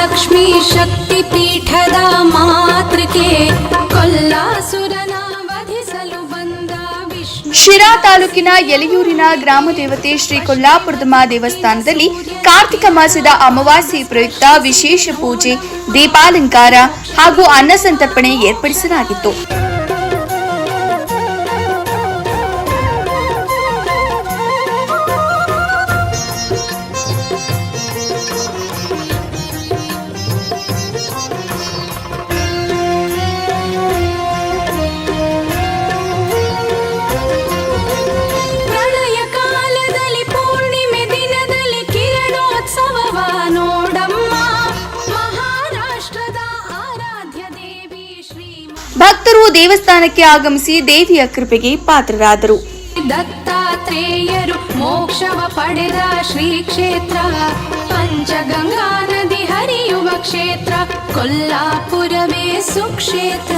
ಲಕ್ಷ್ಮೀ ಶಕ್ತಿ ಪೀಠದ ಮಾತೃಕೆ ಕೊಲ್ಲಾಸುರನ ವಧಿಸಲು ಬಂದ ವಿಷ್ಣು. ಶಿರಾ ತಾಲೂಕಿನ ಯಲಿಯೂರಿನ ಗ್ರಾಮ ದೇವತೆ ಶ್ರೀ ಕೊಲ್ಲಾಪುರದಮ್ಮ ದೇವಸ್ಥಾನದಲ್ಲಿ ಕಾರ್ತಿಕ ಮಾಸದ ಅಮಾವಾಸ್ಯೆ ಪ್ರಯುಕ್ತ ವಿಶೇಷ ಪೂಜೆ, ದೀಪಾಲಂಕಾರ ಹಾಗೂ ಅನ್ನ ಸಂತರ್ಪಣೆ ಏರ್ಪಡಿಸಲಾಗಿತ್ತು. ಭಕ್ತರು ದೇವಸ್ಥಾನಕ್ಕೆ ಆಗಮಿಸಿ ದೇವಿಯ ಕೃಪೆಗೆ ಪಾತ್ರರಾದರು. ದತ್ತಾತ್ರೇಯರು ಮೋಕ್ಷವ ಪಡೆದ ಶ್ರೀ ಕ್ಷೇತ್ರ ಪಂಚಗಂಗಾ ನದಿ ಹರಿಯುವ ಕ್ಷೇತ್ರ, ಕೊಲ್ಲಾಪುರವೇ ಸುಕ್ಷೇತ್ರ.